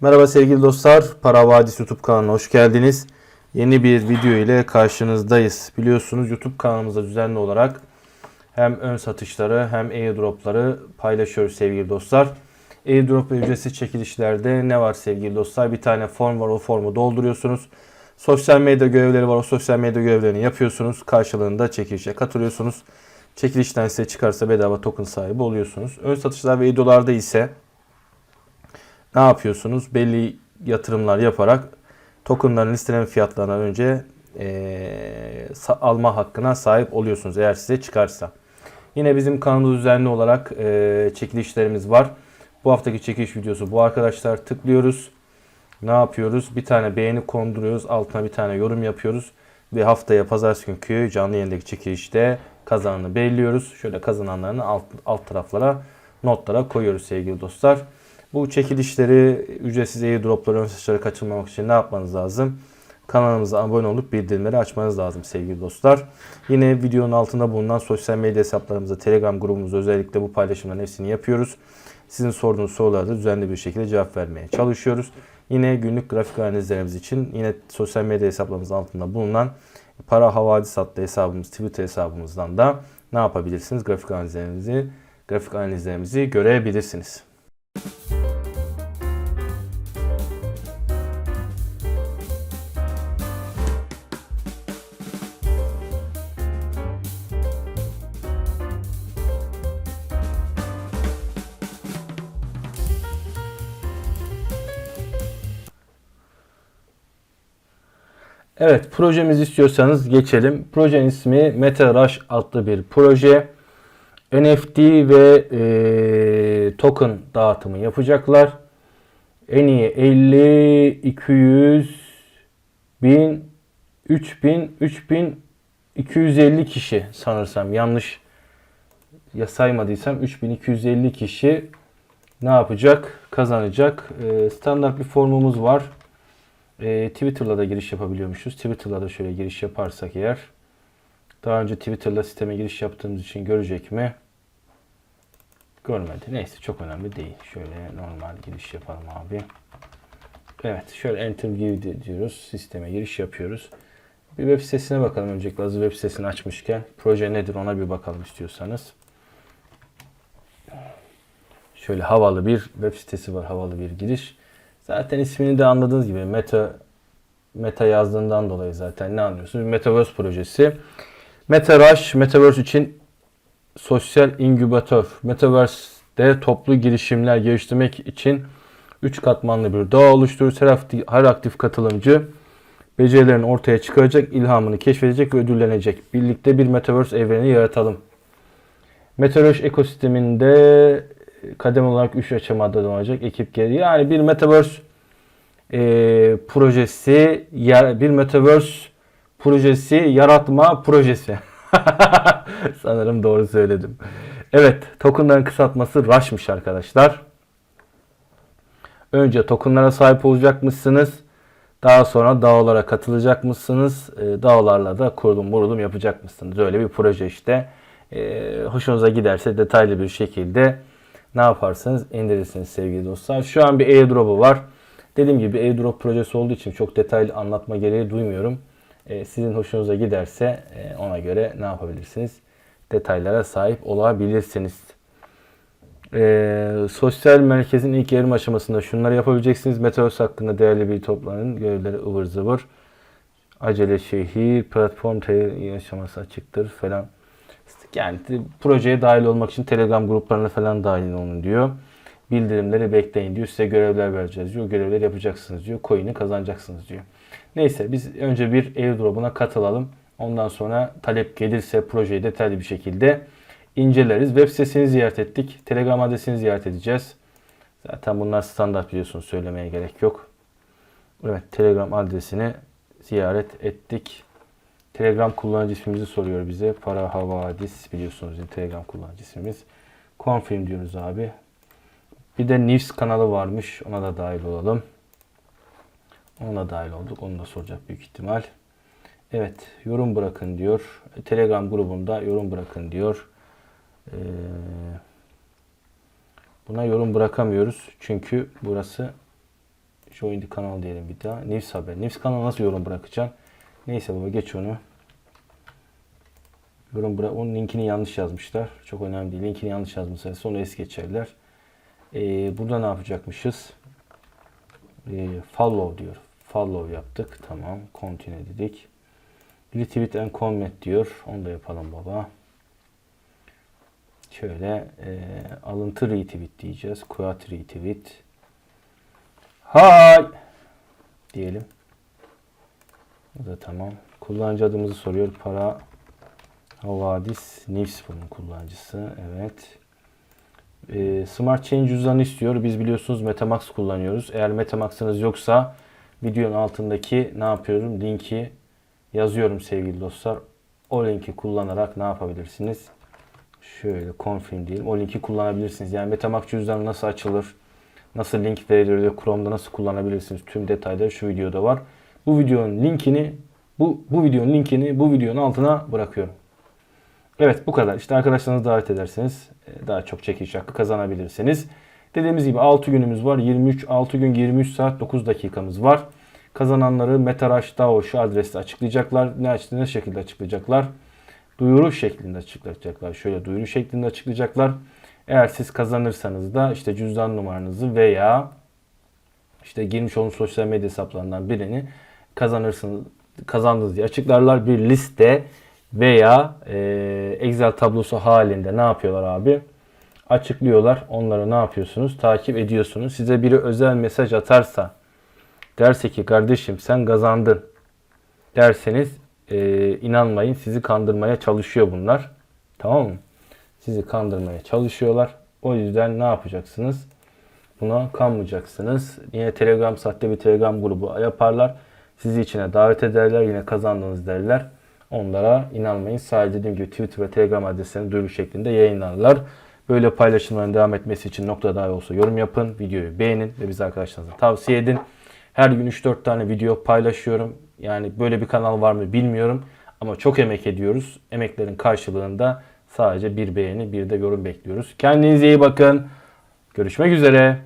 Merhaba sevgili dostlar. Para Vadisi YouTube kanalına hoş geldiniz. Yeni bir video ile karşınızdayız. Biliyorsunuz YouTube kanalımızda düzenli olarak hem ön satışları hem airdropları paylaşıyoruz sevgili dostlar. Airdrop ve ücretsiz çekilişlerde ne var sevgili dostlar? Bir tane form var o formu dolduruyorsunuz. Sosyal medya görevleri var o sosyal medya görevlerini yapıyorsunuz. Karşılığında çekilişe katılıyorsunuz. Çekilişten size çıkarsa bedava token sahibi oluyorsunuz. Ön satışlar ve airdroplarda ise ne yapıyorsunuz? Belli yatırımlar yaparak tokenların listeleme fiyatlarından önce sa- alma hakkına sahip oluyorsunuz eğer size çıkarsa. Yine bizim kanalımızda düzenli olarak eee, çekilişlerimiz var. Bu haftaki çekiliş videosu bu arkadaşlar tıklıyoruz. Ne yapıyoruz? Bir tane beğeni konduruyoruz. Altına bir tane yorum yapıyoruz. Ve haftaya pazartesi günkü canlı yayındaki çekilişte kazananı belirliyoruz. Şöyle kazananlarını alt, alt taraflara notlara koyuyoruz sevgili dostlar. Bu çekilişleri ücretsiz airdropları ön satışları kaçırmamak için ne yapmanız lazım? Kanalımıza abone olup bildirimleri açmanız lazım sevgili dostlar. Yine videonun altında bulunan sosyal medya hesaplarımızda Telegram grubumuzda özellikle bu paylaşımların hepsini yapıyoruz. Sizin sorduğunuz sorulara da düzenli bir şekilde cevap vermeye çalışıyoruz. Yine günlük grafik analizlerimiz için yine sosyal medya hesaplarımızın altında bulunan Para Havadis adlı hesabımız, Twitter hesabımızdan da ne yapabilirsiniz? Grafik analizlerimizi, grafik analizlerimizi görebilirsiniz. Evet projemizi istiyorsanız geçelim. Projenin ismi MetaRush adlı bir proje. NFT ve e, token dağıtımı yapacaklar. En iyi 50, 200, 1000, 3000, 3000, 250 kişi sanırsam yanlış ya saymadıysam 3250 kişi ne yapacak? Kazanacak. E, standart bir formumuz var. E, Twitter'la da giriş yapabiliyormuşuz. Twitter'la da şöyle giriş yaparsak eğer. Daha önce Twitter'la sisteme giriş yaptığımız için görecek mi? Görmedi. Neyse çok önemli değil. Şöyle normal giriş yapalım abi. Evet şöyle enter give diyoruz. Sisteme giriş yapıyoruz. Bir web sitesine bakalım öncelikle. Hazır web sitesini açmışken. Proje nedir ona bir bakalım istiyorsanız. Şöyle havalı bir web sitesi var. Havalı bir giriş. Zaten ismini de anladığınız gibi meta meta yazdığından dolayı zaten ne anlıyorsunuz? Metaverse projesi. MetaRush, Metaverse için sosyal inkübatör. Metaverse'de toplu girişimler geliştirmek için 3 katmanlı bir doğa oluşturur. Her aktif, her aktif katılımcı becerilerini ortaya çıkaracak, ilhamını keşfedecek ve ödüllenecek. Birlikte bir Metaverse evreni yaratalım. Metaverse ekosisteminde kadem olarak 3 aşamada olacak ekip geri. Yani bir Metaverse e, projesi, ya- bir Metaverse projesi, yaratma projesi. Sanırım doğru söyledim. Evet, tokenların kısaltması Rush'mış arkadaşlar. Önce tokenlara sahip olacakmışsınız. Daha sonra DAO'lara katılacakmışsınız. E, DAO'larla da kurulum vurulum yapacakmışsınız. Öyle bir proje işte. E, hoşunuza giderse detaylı bir şekilde ne yaparsanız indirirsiniz sevgili dostlar. Şu an bir airdrop'u var. Dediğim gibi airdrop projesi olduğu için çok detaylı anlatma gereği duymuyorum. E, sizin hoşunuza giderse e, ona göre ne yapabilirsiniz? Detaylara sahip olabilirsiniz. E, sosyal merkezin ilk yarım aşamasında şunları yapabileceksiniz. Metaverse hakkında değerli bir toplanın. Görevleri ıvır zıvır. Acele şehir, platform aşaması açıktır falan. Yani projeye dahil olmak için Telegram gruplarına falan dahil olun diyor. Bildirimleri bekleyin diyor. Size görevler vereceğiz diyor. Görevleri yapacaksınız diyor. Coin'i kazanacaksınız diyor. Neyse biz önce bir airdrop'una katılalım. Ondan sonra talep gelirse projeyi detaylı bir şekilde inceleriz. Web sitesini ziyaret ettik. Telegram adresini ziyaret edeceğiz. Zaten bunlar standart biliyorsunuz söylemeye gerek yok. Evet Telegram adresini ziyaret ettik. Telegram kullanıcı ismimizi soruyor bize. Para Havadis biliyorsunuz Telegram kullanıcı ismimiz. Confirm diyoruz abi. Bir de News kanalı varmış. Ona da dahil olalım. Ona da dahil olduk. Onu da soracak büyük ihtimal. Evet. Yorum bırakın diyor. Telegram grubumda yorum bırakın diyor. Ee, buna yorum bırakamıyoruz. Çünkü burası Join the kanal diyelim bir daha. News haber. News kanalına nasıl yorum bırakacaksın? Neyse baba geç onu. Yorum bırak. Onun linkini yanlış yazmışlar. Çok önemli değil. Linkini yanlış yazmışlar. Sonra es geçerler. Ee, burada ne yapacakmışız? Ee, follow diyor. Follow yaptık. Tamam. Continue dedik. Retweet and comment diyor. Onu da yapalım baba. Şöyle e, alıntı retweet diyeceğiz. Quote retweet. Hay diyelim. Bu da tamam. Kullanıcı adımızı soruyor. Para Havadis bunun kullanıcısı. Evet. E, Smart Chain cüzdanı istiyor. Biz biliyorsunuz Metamax kullanıyoruz. Eğer Metamax'ınız yoksa videonun altındaki ne yapıyorum? Linki yazıyorum sevgili dostlar. O linki kullanarak ne yapabilirsiniz? Şöyle confirm diyelim. O linki kullanabilirsiniz. Yani Metamax cüzdanı nasıl açılır? Nasıl link verilir ve Chrome'da nasıl kullanabilirsiniz? Tüm detaylar şu videoda var. Bu videonun linkini bu bu videonun linkini bu videonun altına bırakıyorum. Evet bu kadar. İşte arkadaşlarınızı davet ederseniz e, daha çok çekiş hakkı kazanabilirsiniz. Dediğimiz gibi 6 günümüz var. 23 6 gün 23 saat 9 dakikamız var. Kazananları Metaraş DAO şu adreste açıklayacaklar. Ne açtı ne şekilde açıklayacaklar? Duyuru şeklinde açıklayacaklar. Şöyle duyuru şeklinde açıklayacaklar. Eğer siz kazanırsanız da işte cüzdan numaranızı veya işte girmiş olduğunuz sosyal medya hesaplarından birini kazanırsınız kazandınız diye açıklarlar. Bir liste veya e, Excel tablosu halinde ne yapıyorlar abi? Açıklıyorlar. Onları ne yapıyorsunuz? Takip ediyorsunuz. Size biri özel mesaj atarsa derse ki kardeşim sen kazandın derseniz e, inanmayın sizi kandırmaya çalışıyor bunlar. Tamam mı? Sizi kandırmaya çalışıyorlar. O yüzden ne yapacaksınız? Buna kanmayacaksınız. Yine Telegram sahte bir Telegram grubu yaparlar. Sizi içine davet ederler. Yine kazandınız derler. Onlara inanmayın. Sadece dediğim gibi Twitter ve Telegram adreslerini duyuru şeklinde yayınlarlar. Böyle paylaşımların devam etmesi için nokta dahi olsa yorum yapın. Videoyu beğenin ve bizi arkadaşlarınıza tavsiye edin. Her gün 3-4 tane video paylaşıyorum. Yani böyle bir kanal var mı bilmiyorum. Ama çok emek ediyoruz. Emeklerin karşılığında sadece bir beğeni bir de yorum bekliyoruz. Kendinize iyi bakın. Görüşmek üzere.